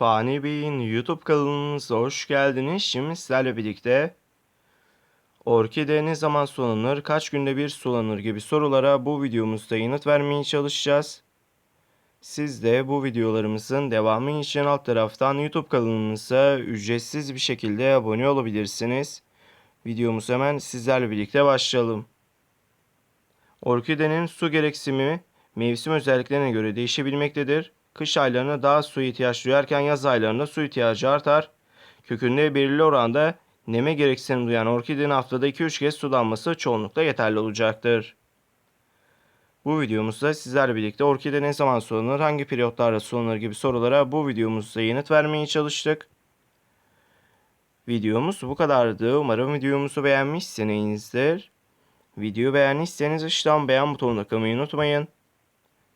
Fani Bey'in YouTube kanalımıza hoş geldiniz. Şimdi sizlerle birlikte orkide ne zaman sulanır, kaç günde bir sulanır gibi sorulara bu videomuzda yanıt vermeye çalışacağız. Siz de bu videolarımızın devamı için alt taraftan YouTube kanalımıza ücretsiz bir şekilde abone olabilirsiniz. Videomuz hemen sizlerle birlikte başlayalım. Orkidenin su gereksinimi mevsim özelliklerine göre değişebilmektedir. Kış aylarında daha su ihtiyaç duyarken yaz aylarında su ihtiyacı artar. Kökünde belirli oranda neme gereksinim duyan orkidenin haftada 2-3 kez sulanması çoğunlukla yeterli olacaktır. Bu videomuzda sizlerle birlikte orkide ne zaman sulanır, hangi periyotlarda sulanır gibi sorulara bu videomuzda yanıt vermeye çalıştık. Videomuz bu kadardı. Umarım videomuzu beğenmişsinizdir. Videoyu beğendiyseniz aşağıdan beğen butonuna tıklamayı unutmayın.